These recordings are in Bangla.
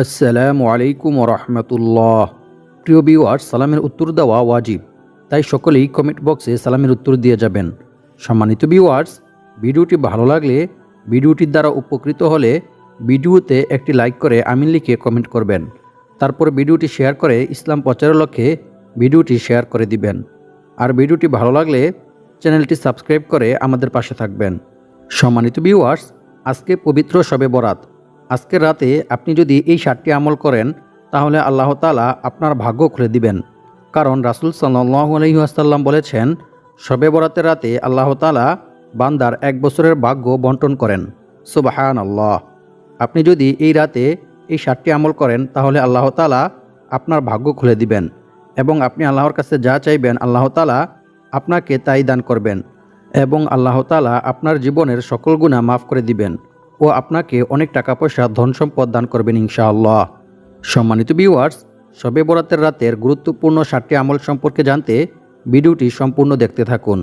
আসসালামু আলাইকুম রহমতুল্লাহ প্রিয় বিওয়ার সালামের উত্তর দেওয়া ওয়াজিব। তাই সকলেই কমেন্ট বক্সে সালামের উত্তর দিয়ে যাবেন। সম্মানিত বিওয়ার্স ভিডিওটি ভালো লাগলে ভিডিওটির দ্বারা উপকৃত হলে ভিডিওতে একটি লাইক করে আমিন লিখে কমেন্ট করবেন। তারপর ভিডিওটি শেয়ার করে ইসলাম প্রচারের লক্ষ্যে ভিডিওটি শেয়ার করে দিবেন। আর ভিডিওটি ভালো লাগলে চ্যানেলটি সাবস্ক্রাইব করে আমাদের পাশে থাকবেন। সম্মানিত ভিউয়ার্স, আজকে পবিত্র শবে বরাত। আজকের রাতে আপনি যদি এই সাতটি আমল করেন, তাহলে আল্লাহ তালা আপনার ভাগ্য খুলে দিবেন। কারণ রাসুল সাল্লাহু আলহিহাসাল্লাম বলেছেন শবে বরাতের রাতে আল্লাহ তালা বান্দার এক বছরের ভাগ্য বন্টন করেন। সুবাহান আল্লাহ আপনি যদি এই রাতে এই সাতটি আমল করেন, তাহলে আল্লাহ তালা আপনার ভাগ্য খুলে দিবেন এবং আপনি আল্লাহর কাছে যা চাইবেন, আল্লাহ তালা আপনাকে তাই দান করবেন এবং আল্লাহ তালা আপনার জীবনের সকল গুণা মাফ করে দিবেন। ও আপনাকে অনেক টাকা পয়সা ধন সম্পদ দান করবেন ইনশাআল্লাহ। সম্মানিত ভিউয়ার্স শবে বরাতের রাতের গুরুত্বপূর্ণ সাতটি আমল সম্পর্কে জানতে ভিডিওটি সম্পূর্ণ দেখতে থাকুন।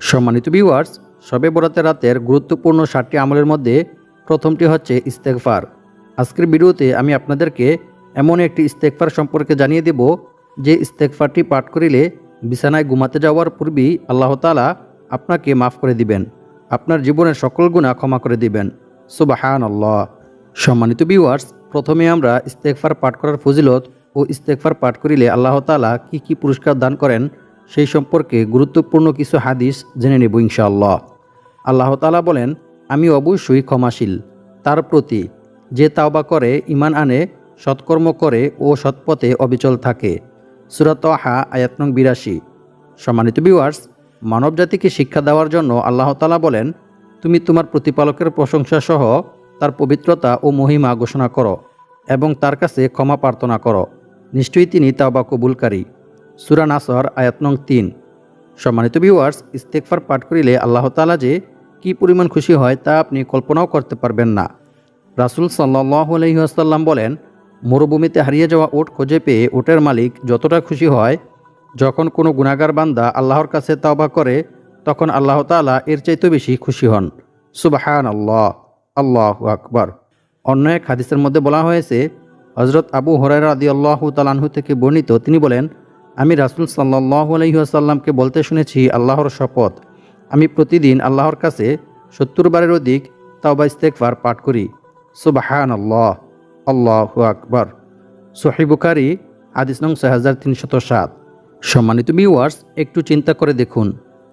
সম্মানিত ভিউয়ার্স শবে বরাতের রাতের গুরুত্বপূর্ণ সাতটি আমলের মধ্যে প্রথমটি হচ্ছে ইস্তেকফার আজকের ভিডিওতে আমি আপনাদেরকে এমন একটি ইস্তেকফার সম্পর্কে জানিয়ে দেব, যে ইস্তেকফারটি পাঠ করিলে বিছানায় ঘুমাতে যাওয়ার পূর্বেই আল্লাহ তালা আপনাকে মাফ করে দিবেন, আপনার জীবনের সকল গুণা ক্ষমা করে দিবেন। সুবাহান আল্লাহ সম্মানিত ভিউয়ার্স প্রথমে আমরা ইস্তেকফার পাঠ করার ফজিলত ও ইস্তেকফার পাঠ করিলে আল্লাহ তালা কি কি পুরস্কার দান করেন, সেই সম্পর্কে গুরুত্বপূর্ণ কিছু হাদিস জেনে নেব ইনশাআল্লাহ। আল্লাহ তালা বলেন, আমি অবশ্যই ক্ষমাশীল। তার প্রতি যে তাওবা করে ইমান আনে, সৎকর্ম করে ও সৎপথে অবিচল থাকে। সুরাত হা আয়াত নং বিরাশি। সম্মানিত ভিউয়ার্স মানবজাতিকে শিক্ষা দেওয়ার জন্য আল্লাহ তালা বলেন তুমি তোমার প্রতিপালকের প্রশংসা সহ তার পবিত্রতা ও মহিমা ঘোষণা করো এবং তার কাছে ক্ষমা প্রার্থনা করো। নিশ্চয়ই তিনি তাওবা কবুলকারী। সুরা নাসর, আয়াত নং তিন। সম্মানিত ভিউয়ার্স ইস্তেকফার পাঠ করিলে আল্লাহ তালা যে কি পরিমাণ খুশি হয় তা আপনি কল্পনাও করতে পারবেন না। রাসুল সাল্লাহ আলহিহাসাল্লাম বলেন, মরুভূমিতে হারিয়ে যাওয়া ওট খুঁজে পেয়ে ওটের মালিক যতটা খুশি হয়, যখন কোনো গুণাগার বান্দা আল্লাহর কাছে তাওবা করে তখন আল্লাহ তালা এর চাইতে বেশি খুশি হন। সুবাহান আল্লাহ আল্লাহ আকবর। অন্য এক হাদিসের মধ্যে বলা হয়েছে হজরত আবু হরাইরা আদি আল্লাহ তালাহু থেকে বর্ণিত, তিনি বলেন, আমি রাসুল সাল্লাহ আলহিহাসাল্লামকে বলতে শুনেছি, আল্লাহর শপথ। আমি প্রতিদিন আল্লাহর কাছে সত্তর বারের অধিক তাওবা ইস্তেকফার পাঠ করি। সুবাহান আল্লাহ আল্লাহ আকবর সোহিবুকারি আদিস নং ছয় হাজার তিনশত সাত। সম্মানিত ভিউয়ার্স একটু চিন্তা করে দেখুন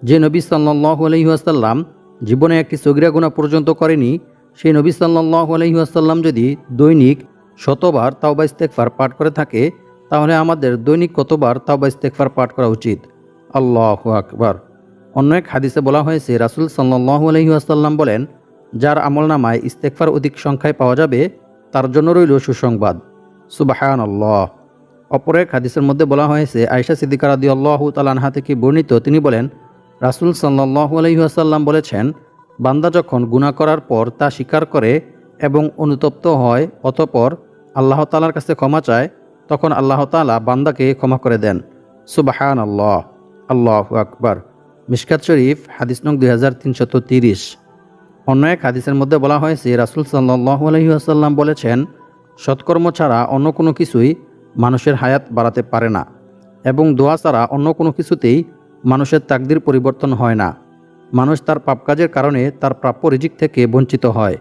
যে নবী সাল্লাহ আলহিহাসাল্লাম জীবনে একটি সগিরা গুণা পর্যন্ত করেনি, সেই নবী সাল্লাহ আলহিহাসাল্লাম যদি দৈনিক শতবার তাওবা ইস্তেকফার পাঠ করে থাকে, তাহলে আমাদের দৈনিক কতবার তাওবা ইস্তেকফার পাঠ করা উচিত? আল্লাহ আকবর। অন্য এক হাদিসে বলা হয়েছে, রাসুল সাল্লাহ আলহিহাসাল্লাম বলেন, যার আমল নামায় ইস্তেকফার অধিক সংখ্যায় পাওয়া যাবে, তার জন্য রইল সুসংবাদ। সুবাহান আল্লাহ অপর এক হাদিসের মধ্যে বলা হয়েছে আয়সা সিদ্দিকার আদি আল্লাহ তালানহা থেকে বর্ণিত, তিনি বলেন রাসুল সাল্লাহ আলহিহাসাল্লাম বলেছেন, বান্দা যখন গুণা করার পর তা স্বীকার করে এবং অনুতপ্ত হয় অতপর আল্লাহ তালার কাছে ক্ষমা চায়, তখন আল্লাহ তালা বান্দাকে ক্ষমা করে দেন। সুবাহান আল্লাহ আল্লাহ আকবর। মিশকাত শরীফ, হাদিস নং দুই হাজার তিনশত তিরিশ। অন্য এক হাদিসের মধ্যে বলা হয়েছে, রাসুল সাল্লাহ আলহিহাসাল্লাম বলেছেন, সৎকর্ম ছাড়া অন্য কোনো কিছুই মানুষের হায়াত বাড়াতে পারে না এবং দোয়া ছাড়া অন্য কোনো কিছুতেই মানুষের তাকদির পরিবর্তন হয় না। মানুষ তার পাপ কাজের কারণে তার প্রাপ্য রিজিক থেকে বঞ্চিত হয়।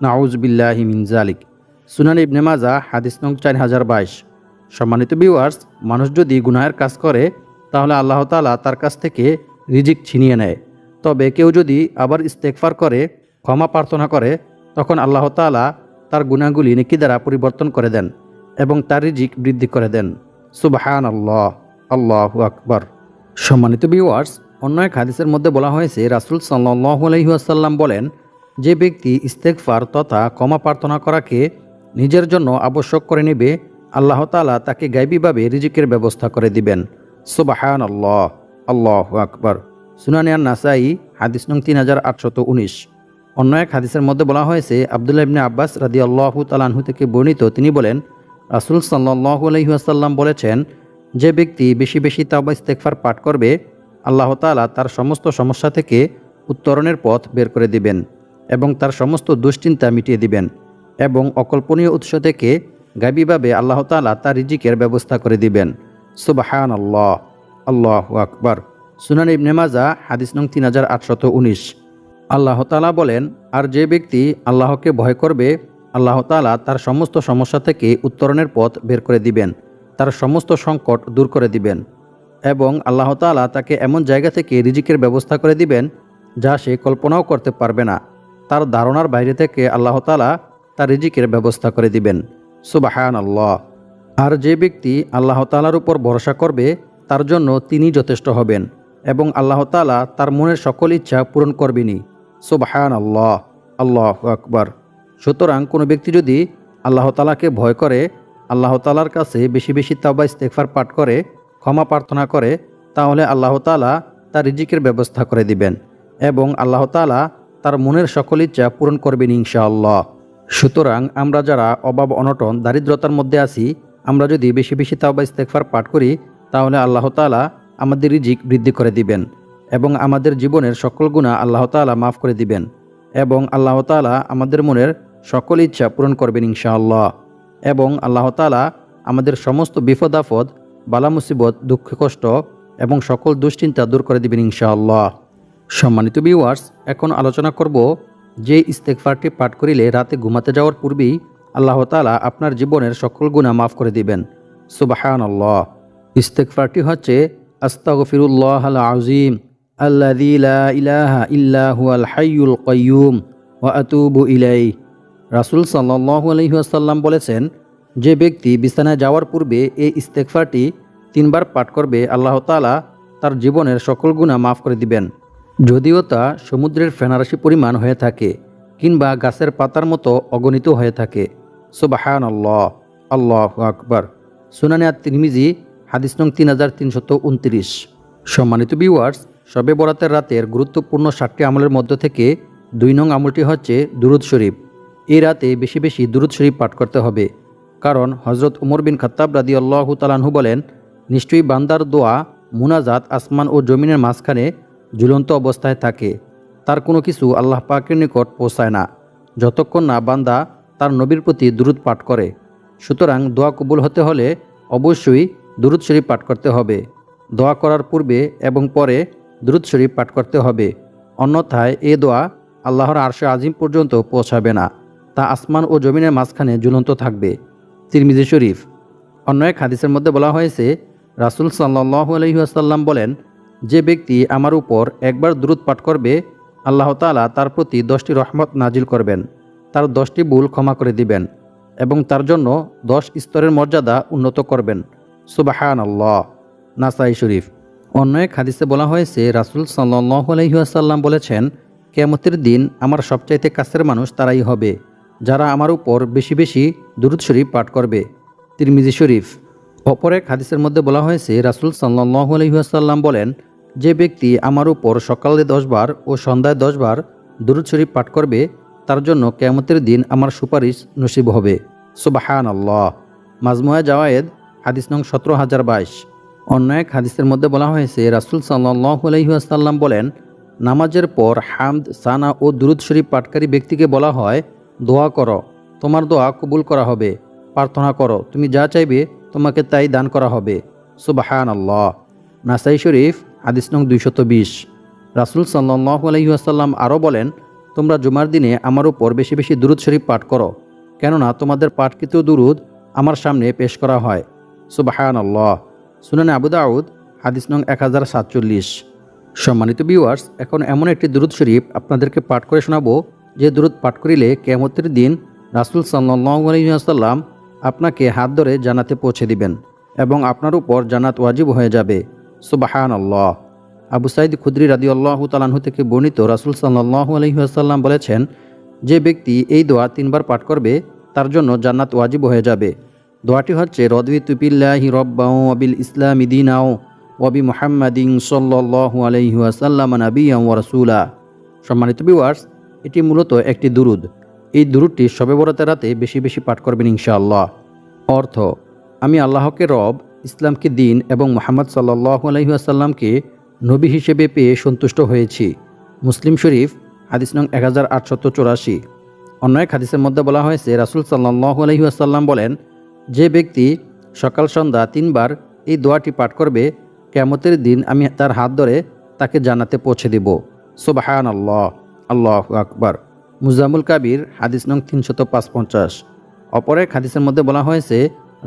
নাউজ বিল্লাহি মিনজালিক সুনান ইবনে মাজা হাদিস নং চার হাজার বাইশ। সম্মানিত ভিউয়ার্স মানুষ যদি গুনাহের কাজ করে, তাহলে আল্লাহ তালা তার কাছ থেকে রিজিক ছিনিয়ে নেয়। তবে কেউ যদি আবার ইস্তেকফার করে, ক্ষমা প্রার্থনা করে, তখন আল্লাহ তালা তার গুণাগুলি নেকি দ্বারা পরিবর্তন করে দেন এবং তার রিজিক বৃদ্ধি করে দেন। সুবাহান আল্লাহ আল্লাহ আকবর। সম্মানিত ভিউয়ার্স অন্য এক হাদিসের মধ্যে বলা হয়েছে, রাসুল সাল্লাহ আলহিহাসাল্লাম বলেন, যে ব্যক্তি ইস্তেকফার তথা ক্ষমা প্রার্থনা করাকে নিজের জন্য আবশ্যক করে নেবে, আল্লাহ তালা তাকে গাইবীভাবে রিজিকের ব্যবস্থা করে দিবেন। সুবাহান আল্লাহ আল্লাহ আকবর। সুনানিয়ান নাসাই হাদিস নং তিন হাজার আটশত উনিশ। অন্য এক হাদিসের মধ্যে বলা হয়েছে, আবদুল্লাহ ইবনে আব্বাস রাদি আল্লাহ তালাহু থেকে বর্ণিত, তিনি বলেন, রাসুল সাল্লাহ আলহিহাসাল্লাম বলেছেন যে ব্যক্তি বেশি বেশি তাওবা ইস্তেকফার পাঠ করবে, আল্লাহ তালা তার সমস্ত সমস্যা থেকে উত্তরণের পথ বের করে দিবেন এবং তার সমস্ত দুশ্চিন্তা মিটিয়ে দিবেন এবং অকল্পনীয় উৎস থেকে গাবিভাবে আল্লাহ তালা তার রিজিকের ব্যবস্থা করে দিবেন। সুবাহান আল্লাহ আল্লাহ আকবর। সুনান ইবনে মাজা হাদিস নং তিন হাজার আটশত উনিশ। আল্লাহ তালা বলেন, আর যে ব্যক্তি আল্লাহকে ভয় করবে, আল্লাহ তালা তার সমস্ত সমস্যা থেকে উত্তরণের পথ বের করে দিবেন। তার সমস্ত সংকট দূর করে দিবেন এবং আল্লাহ তালা তাকে এমন জায়গা থেকে রিজিকের ব্যবস্থা করে দিবেন যা সে কল্পনাও করতে পারবে না। তার ধারণার বাইরে থেকে আল্লাহ তালা তার রিজিকের ব্যবস্থা করে দিবেন। সুবাহান আল্লাহ আর যে ব্যক্তি আল্লাহ তালার উপর ভরসা করবে, তার জন্য তিনি যথেষ্ট হবেন এবং আল্লাহ তালা তার মনের সকল ইচ্ছা পূরণ করবেনি সুবাহান আল্লাহ আল্লাহ আকবর। সুতরাং কোনো ব্যক্তি যদি আল্লাহ তালাকে ভয় করে আল্লাহ তালার কাছে বেশি বেশি তাওবা ইস্তেকফার পাঠ করে, ক্ষমা প্রার্থনা করে, তাহলে আল্লাহ তালা তার রিজিকের ব্যবস্থা করে দিবেন এবং আল্লাহ তালা তার মনের সকল ইচ্ছা পূরণ করবেন ইনশাআল্লাহ। সুতরাং আমরা যারা অভাব, অনটন, দারিদ্রতার মধ্যে আছি, আমরা যদি বেশি বেশি তাওবা ইস্তেকফার পাঠ করি, তাহলে আল্লাহ তালা আমাদের রিজিক বৃদ্ধি করে দিবেন এবং আমাদের জীবনের সকল গুণা আল্লাহ তালা মাফ করে দিবেন এবং আল্লাহ তালা আমাদের মনের সকল ইচ্ছা পূরণ করবেন ইনশাআল্লাহ। এবং আল্লাহ তালা আমাদের সমস্ত বিপদ আপদ বালা মুসিবত দুঃখ কষ্ট এবং সকল দুশ্চিন্তা দূর করে দিবেন ইনশাআল্লাহ। সম্মানিত ভিউয়ার্স এখন আলোচনা করব যে ইস্তেকফারটি পাঠ করিলে রাতে ঘুমাতে যাওয়ার পূর্বেই আল্লাহ তালা আপনার জীবনের সকল গুণা মাফ করে দিবেন। সুবাহান আল্লাহ ইস্তেকফারটি হচ্ছে আস্তাগফিরুল্লাহ আল আজিম আল্লাহ ইলাহা ইল্লা হুয়াল হাইয়ুল কাইয়্যুম ওয়া আতুবু ইলাই রাসূল সাল্লাল্লাহু আলাইহি ওয়াসাল্লাম বলেছেন, যে ব্যক্তি বিছানায় যাওয়ার পূর্বে এই ইস্তেকফারটি তিনবার পাঠ করবে, আল্লাহ তাআলা তার জীবনের সকল গুনাহ মাফ করে দিবেন। যদিও তা সমুদ্রের ফেনারাশি পরিমাণ হয়ে থাকে কিংবা গাছের পাতার মতো অগণিত হয়ে থাকে। সুবাহান আল্লাহ আল্লাহ আকবর। সুনানে আর তিরমিজি হাদিস নং তিন হাজার তিনশত উনত্রিশ। সম্মানিত ভিউয়ার্স শবে বরাতের রাতের গুরুত্বপূর্ণ সাতটি আমলের মধ্য থেকে দুই নং আমলটি হচ্ছে দুরুদ শরীফ। এই রাতে বেশি বেশি দুরুদ শরীফ পাঠ করতে হবে। কারণ হজরত উমর বিন খত্তাব রাদি আল্লাহ তালাহু বলেন, নিশ্চয়ই বান্দার দোয়া মুনাজাত আসমান ও জমিনের মাঝখানে ঝুলন্ত অবস্থায় থাকে। তার কোনো কিছু আল্লাহ পাকের নিকট পৌঁছায় না। যতক্ষণ না বান্দা তার নবীর প্রতি দুরুদ পাঠ করে। সুতরাং দোয়া কবুল হতে হলে অবশ্যই দুরুদ শরীফ পাঠ করতে হবে। দোয়া করার পূর্বে এবং পরে দুরুদ শরীফ পাঠ করতে হবে। অন্যথায় এ দোয়া আল্লাহর আরশে আজিম পর্যন্ত পৌঁছাবে না। তা আসমান ও জমিনের মাঝখানে ঝুলন্ত থাকবে। তিরমিজি শরীফ। অন্য এক হাদিসের মধ্যে বলা হয়েছে, রাসুল সাল্লাহ আলহিহাসাল্লাম বলেন, যে ব্যক্তি আমার উপর একবার দ্রুত পাঠ করবে, আল্লাহ তালা তার প্রতি দশটি রহমত নাজিল করবেন। তার দশটি ভুল ক্ষমা করে দিবেন এবং তার জন্য দশ স্তরের মর্যাদা উন্নত করবেন। সুবাহান আল্লাহ নাসাই শরীফ। অন্য এক হাদিসে বলা হয়েছে, রাসুল সাল্লাহ আলহিহাসাল্লাম বলেছেন কেমতের দিন আমার সবচাইতে কাছের মানুষ তারাই হবে। যারা আমার উপর বেশি বেশি দুরুদ শরীফ পাঠ করবে। তিরমিজি শরীফ। অপর এক হাদিসের মধ্যে বলা হয়েছে, রাসুল সাল্লাহ আলহিহাসাল্লাম বলেন, যে ব্যক্তি আমার উপর সকালে দশবার ও সন্ধ্যায় দশবার দুরুদ শরীফ পাঠ করবে, তার জন্য কেমতের দিন আমার সুপারিশ নসিব হবে। সুবাহান আল্লাহ মাজমুয়া জাওয়ায়েদ, হাদিস নং সতেরো হাজার বাইশ। অন্য এক হাদিসের মধ্যে বলা হয়েছে, রাসুল সাল্লাহ আলহিহাসাল্লাম বলেন, নামাজের পর হামদ, সানা ও দুরুদ শরীফ পাঠকারী ব্যক্তিকে বলা হয় দোয়া করো। তোমার দোয়া কবুল করা হবে। প্রার্থনা করো, তুমি যা চাইবে তোমাকে তাই দান করা হবে। সুবাহান আল্লাহ নাসাই শরীফ, হাদিস নং দুইশত বিশ। রাসুল সাল্লাহ আলহিহাসাল্লাম আরও বলেন, তোমরা জুমার দিনে আমার উপর বেশি বেশি দুরুদ শরীফ পাঠ করো, কেননা তোমাদের পাঠকৃত দুরুদ আমার সামনে পেশ করা হয়। সুবাহান আল্লাহ সুনানে আবু দাউদ, হাদিস নং এক হাজার সাতচল্লিশ। সম্মানিত ভিউয়ার্স এখন এমন একটি দুরুদ শরীফ আপনাদেরকে পাঠ করে শোনাবো যে দূরত পাঠ করিলে কেমতের দিন রাসুল আলহিহাসাল্লাম আপনাকে হাত ধরে জানাতে পৌঁছে দিবেন এবং আপনার উপর জানাত ওয়াজিব হয়ে যাবে। সুবাহান আল্লাহ আবু সাইদ খুদ্রি রাদি আল্লাহ তালাহু থেকে বর্ণিত রাসুল সাল্লাহ আলহিহাসাল্লাম বলেছেন, যে ব্যক্তি এই দোয়া তিনবার পাঠ করবে, তার জন্য জান্নাত ওয়াজিব হয়ে যাবে। দোয়াটি হচ্ছে রদবি তুপিল্লাহি রব্বাউ আবিল ইসলাম ইদিনাও ওয়াবি মোহাম্মদিন সাল্লাহ আলহিহাসাল্লাম নবী ও রসুলা। সম্মানিত বিওয়ার্স এটি মূলত একটি দুরুদ। এই দুরুদটি শবে বরাতের রাতে বেশি বেশি পাঠ করবেন ইনশাআল্লাহ। অর্থ, আমি আল্লাহকে রব, ইসলামকে দিন এবং মোহাম্মদ সাল্লাহ আলহিহাসাল্লামকে নবী হিসেবে পেয়ে সন্তুষ্ট হয়েছি। মুসলিম শরীফ, হাদিস নং এক হাজার আটশত চৌরাশি। অন্য এক হাদিসের মধ্যে বলা হয়েছে, রাসুল সাল্লাহ আলহিহাসাল্লাম বলেন, যে ব্যক্তি সকাল সন্ধ্যা তিনবার এই দোয়াটি পাঠ করবে কেমতের দিন আমি তার হাত ধরে তাকে জানাতে পৌঁছে দেব। সুবাহান আল্লাহ আল্লাহ আকবার। মুজামুল কাবির, হাদিস নং তিনশত পাঁচ পঞ্চাশ অপর এক হাদিসের মধ্যে বলা হয়েছে,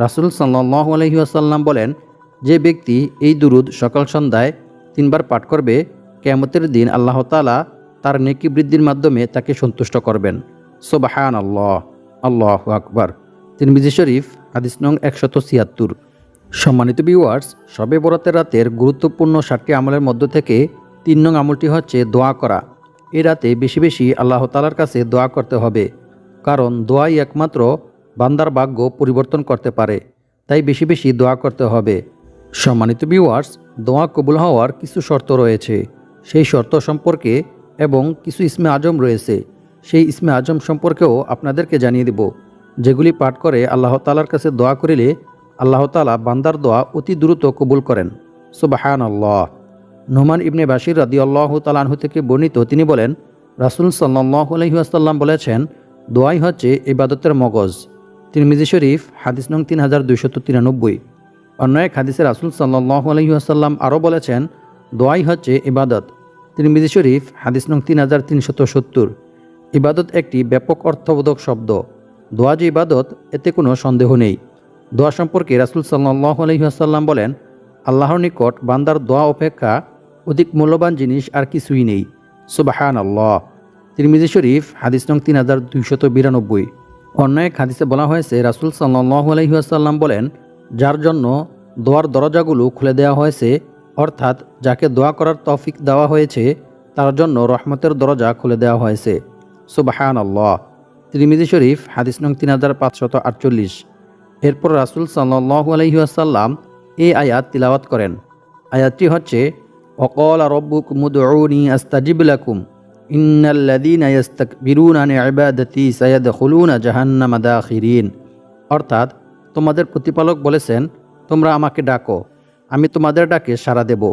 রাসুল সাল্লাহ আলহিহাসাল্লাম বলেন, যে ব্যক্তি এই দুরুদ সকাল সন্ধ্যায় তিনবার পাঠ করবে, কেয়ামতের দিন আল্লাহ তালা তার নেকি বৃদ্ধির মাধ্যমে তাকে সন্তুষ্ট করবেন। সোবাহান আল্লাহ আল্লাহ আকবার। তিরমিজি শরীফ, হাদিস নং একশত ছিয়াত্তর। সম্মানিত ভিউয়ার্স সবে বরাতের রাতের গুরুত্বপূর্ণ সাতটি আমলের মধ্য থেকে তিন নং আমলটি হচ্ছে দোয়া করা। এই রাতে বেশি বেশি আল্লাহ তালার কাছে দোয়া করতে হবে। কারণ দোয়াই একমাত্র বান্দার ভাগ্য পরিবর্তন করতে পারে। তাই বেশি বেশি দোয়া করতে হবে। সম্মানিত ভিউয়ার্স দোয়া কবুল হওয়ার কিছু শর্ত রয়েছে। সেই শর্ত সম্পর্কে এবং কিছু ইসমে আজম রয়েছে। সেই ইসমে আজম সম্পর্কেও আপনাদেরকে জানিয়ে দেব। যেগুলি পাঠ করে আল্লাহ তালার কাছে দোয়া করিলে আল্লাহ তালা বান্দার দোয়া অতি দ্রুত কবুল করেন। সুবাহান আল্লাহ নোমান ইবনে বাসির রাদি আল্লাহ তালাহু থেকে বর্ণিত, তিনি বলেন, রাসুল সাল্লাহ আলহিহাসাল্লাম বলেছেন, দোয়াই হচ্ছে ইবাদতের মগজ। তিরমিজি শরীফ, হাদিস নং তিন হাজার দুইশত তিরানব্বই। অন্য এক হাদিসে রাসুল সাল্লাহ আলহিহাসাল্লাম আরও বলেছেন, দোয়াই হচ্ছে ইবাদত। তিরমিজি শরীফ, হাদিস নং তিন হাজার তিনশত সত্তর। ইবাদত একটি ব্যাপক অর্থবোধক শব্দ। দোয়া যে ইবাদত, এতে কোনো সন্দেহ নেই। দোয়া সম্পর্কে রাসুল সাল্লাহ আলহিহাসাল্লাম বলেন, আল্লাহর নিকট বান্দার দোয়া অপেক্ষা অধিক মূল্যবান জিনিস আর কিছুই নেই। সুবাহান আল্লাহ তিরমিজি শরীফ, হাদিস নং তিন হাজার দুইশত বিরানব্বই। অন্য এক হাদিসে বলা হয়েছে, রাসুল সাল্লাহ আলহিহাসাল্লাম বলেন, যার জন্য দোয়ার দরজাগুলো খুলে দেওয়া হয়েছে, অর্থাৎ যাকে দোয়া করার তৌফিক দেওয়া হয়েছে, তার জন্য রহমতের দরজা খুলে দেওয়া হয়েছে। সুবাহান আল্লাহ ত্রিমিজি শরীফ, হাদিস নং তিন হাজার পাঁচশত আটচল্লিশ। এরপর রাসুল সাল্লাহ আলহিহাসাল্লাম এই আয়াত তিলাওয়াত করেন। আয়াতটি হচ্ছে অকল রব্বুক মুদউনি আস্তাজিব লাকুম ইন্নাল্লাযীনা ইয়াস্তাকবিরুনা আন ইবাদাতি সায়াদখুলুনা জাহান্নামা দাখিরিন অর্থাৎ তোমাদের প্রতিপালক বলেছেন, তোমরা আমাকে ডাকো, আমি তোমাদের ডাকে সাড়া দেব,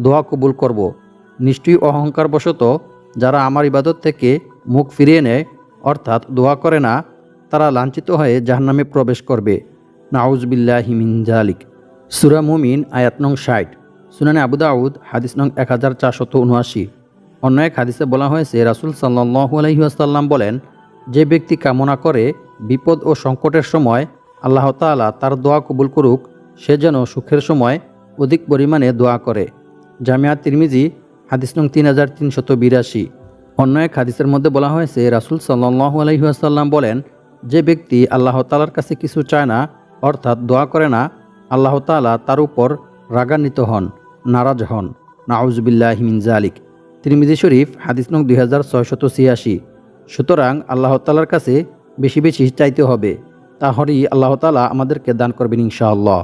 দোয়া কবুল করব। নিশ্চয়ই অহংকারবশত যারা আমার ইবাদত থেকে মুখ ফিরিয়ে নেয়, অর্থাৎ দোয়া করে না, তারা লাঞ্ছিত হয়ে জাহান্নামে প্রবেশ করবে। নাউজবিল্লাহি মিন জালিক সুরা মুমিন, আয়াত ষাট। সুনানে আবু দাউদ, হাদিস নং এক হাজার চারশত উনআশি। অন্য এক হাদিসে বলা হয়েছে, রাসুল সাল্লাহু আলহিহাসাল্লাম বলেন, যে ব্যক্তি কামনা করে, বিপদ ও সংকটের সময় আল্লাহ তাআলা তার দোয়া কবুল করুক, সে যেন সুখের সময় অধিক পরিমাণে দোয়া করে। জামিয়া তিরমিজি, হাদিস নং তিন হাজার তিনশত বিরাশি। অন্য এক হাদিসের মধ্যে বলা হয়েছে, রাসুল সাল্লাহু আলহিহাসাল্লাম বলেন, যে ব্যক্তি আল্লাহ তালার কাছে কিছু চায় না, অর্থাৎ দোয়া করে না, আল্লাহ তালা তার উপর রাগান্বিত হন। নারাজ হন। নাউজবিল্লাহ হিমিন জালিক তিরমিজি শরীফ, হাদিস নং দুই হাজার ছয়শত ছিয়াশি। সুতরাং আল্লাহ তালার কাছে বেশি বেশি চাইতে হবে। তাহলেই আল্লাহ তালা আমাদেরকে দান করবেন ইনশাআল্লাহ।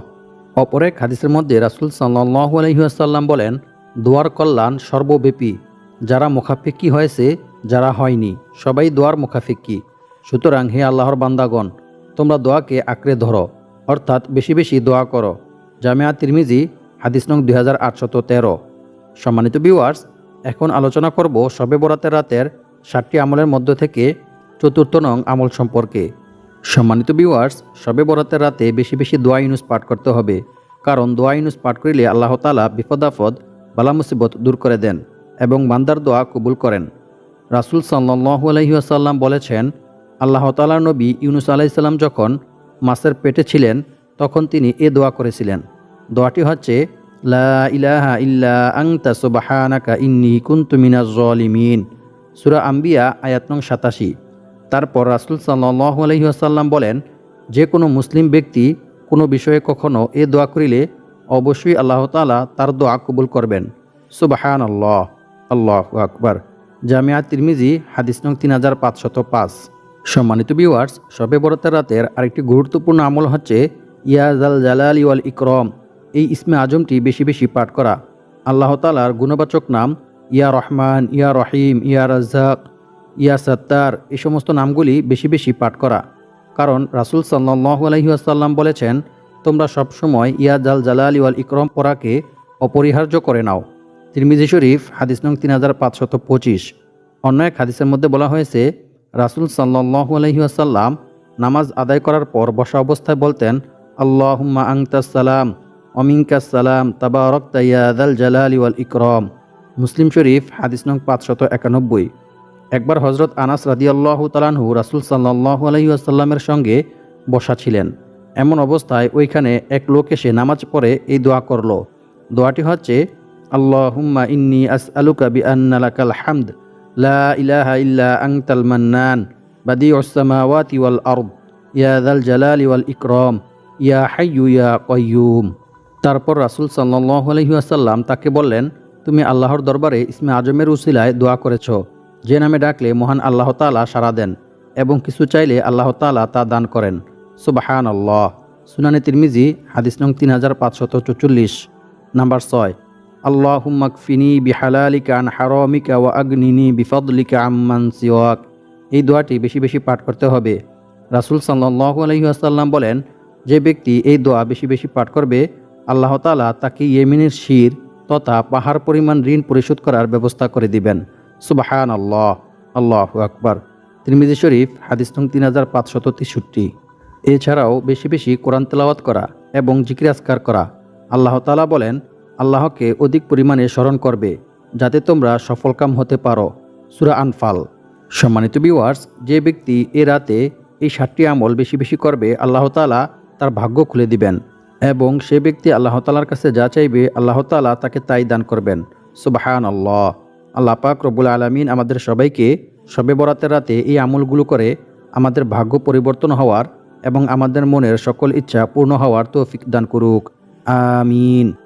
অপর এক হাদিসের মধ্যে রাসুল সাল্লাহ আলহিহাসাল্লাম বলেন, দোয়ার কল্যাণ সর্বব্যাপী। যারা মুখাফিক্কি হয়েছে, যারা হয়নি, সবাই দোয়ার মুখাফিক্কি সুতরাং হে আল্লাহর বান্দাগণ, তোমরা দোয়াকে আঁকড়ে ধরো, অর্থাৎ বেশি বেশি দোয়া করো। জামিয়া তিরমিজি হাদিস নং দুই হাজার আটশত তেরো। সম্মানিত ভিউয়ার্স এখন আলোচনা করব শবে বরাতের রাতের ষাটটি আমলের মধ্য থেকে চতুর্থ নং আমল সম্পর্কে। সম্মানিত ভিউয়ার্স শবে বরাতের রাতে বেশি বেশি দোয়া ইউনুস পাঠ করতে হবে, কারণ দোয়া ইউনুস পাঠ করিলে আল্লাহ তালা বিপদাফদ বালা মুসিবত দূর করে দেন এবং বান্দার দোয়া কবুল করেন। রাসুল সাল্লাহ আলহিহাসাল্লাম বলেছেন, আল্লাহ তালা নবী ইউনুস আলাইসাল্লাম যখন মাছের পেটে ছিলেন, তখন তিনি এ দোয়া করেছিলেন। দোয়াটি হচ্ছে, লা ইলাহা ইল্লা আংতা সুবাহানাকা ইন্নি কুনতু জলিমিন। সুরা আম্বিয়া, আয়াত নং সাতাশি। তারপর রাসুল সাল্লাহ আলহিহাসাল্লাম বলেন, যে কোনো মুসলিম ব্যক্তি কোনো বিষয়ে কখনো এ দোয়া করিলে অবশ্যই আল্লাহ তালা তার দোয়া কবুল করবেন। সুবাহান আল্লাহ আল্লাহ আকবার। জামিয়া তিরমিজি, হাদিস নং তিন হাজার পাঁচশত পাঁচ। সম্মানিত ভিউয়ার্স শবে বরতের রাতের আরেকটি গুরুত্বপূর্ণ আমল হচ্ছে ইয়াজাল জালাল ইওয়াল ইকরম। এই ইসমে আজমটি বেশি বেশি পাঠ করা। আল্লাহ তালার গুণবাচক নাম, ইয়া রহমান, ইয়া রহিম, ইয়া রাজ্জাক, ইয়া সত্তার, এই সমস্ত নামগুলি বেশি বেশি পাঠ করা। কারণ রাসুল সাল্লাহ আলহিহাসাল্লাম বলেছেন, তোমরা সবসময় ইয়া জাল জালাল ইওয়াল ইকরম পরাকে অপরিহার্য করে নাও। তিরমিজি শরীফ, হাদিস নং তিন হাজার পাঁচশত পঁচিশ। অন্য এক হাদিসের মধ্যে বলা হয়েছে, রাসুল সাল্লাহ আলহিহাসাল্লাম নামাজ আদায় করার পর বসা অবস্থায় বলতেন, আল্লাহুম্মা আংতাস অমিনকাস সালাম তাবারক তাইয়াদাল জালালি ওয়াল ইকরম। মুসলিম শরীফ, হাদিস নং পাঁচশত একানব্বই। একবার হজরত আনাস রাদিয়াল্লাহু তালানহু রাসুল সাল্লাহ আলহি আসাল্লামের সঙ্গে বসা ছিলেন। এমন অবস্থায় ওইখানে এক লোক এসে নামাজ পড়ে এই দোয়া করল। দোয়াটি হচ্ছে, আল্লাহুম্মা ইন্নি আস আলুকা বি আন্নালাকাল হামদ, লা ইলাহা ইল্লা আংতাল মান্নান, বাদিউস সামাওয়াতি ওয়াল আরদ, ইয়া দাল জালালি ওয়াল ইকরম, ইয়া হাইয়ু ইয়া কয়্যুম তারপর রাসুল সাল্লাহ আলহিহাসাল্লাম তাকে বললেন, তুমি আল্লাহর দরবারে ইসমে আজমের উসিলায় দোয়া করেছ। যে নামে ডাকলে মহান আল্লাহ তালা সাড়া দেন এবং কিছু চাইলে আল্লাহ তালা তা দান করেন। সুবাহান আল্লাহ সুনানি তিরমিজি, হাদিস নং তিন হাজার পাঁচশত চুচল্লিশ, নাম্বার ছয়। আল্লাহ হুম্মাকফিনি বিহালালিকা হারমিকা ওয়া আগ্নিনি বিফদলিকা আম্মান সিওয়াক। এই দোয়াটি বেশি বেশি পাঠ করতে হবে। রাসুল সাল্লাহ আলহিহাসাল্লাম বলেন, যে ব্যক্তি এই দোয়া বেশি বেশি পাঠ করবে আল্লাহ তালা তাকে ইয়েমিনের শির তথা পাহাড় পরিমাণ ঋণ পরিশোধ করার ব্যবস্থা করে দিবেন। সুবাহান আল্লাহ আল্লাহ আকবর। তিরমিজি শরীফ, হাদিস নং তিন হাজার পাঁচশত তেষট্টি। এছাড়াও বেশি বেশি কোরআন তেলাওয়াত করা এবং জিকিরাজকার করা। আল্লাহ তালা বলেন, আল্লাহকে অধিক পরিমাণে স্মরণ করবে, যাতে তোমরা সফলকাম হতে পারো। সুরা আনফাল। সম্মানিত বিওয়ার্স যে ব্যক্তি এ রাতে এই সাতটি আমল বেশি বেশি করবে, আল্লাহ তালা তার ভাগ্য খুলে দিবেন। এবং সে ব্যক্তি আল্লাহ তালার কাছে যা চাইবে আল্লাহ তালা তাকে তাই দান করবেন। সুবাহান আল্লাহ আল্লাহ পাক রবুল আলমিন আমাদের সবাইকে সবে বরাতের রাতে এই আমলগুলো করে আমাদের ভাগ্য পরিবর্তন হওয়ার এবং আমাদের মনের সকল ইচ্ছা পূর্ণ হওয়ার তৌফিক দান করুক। আমিন।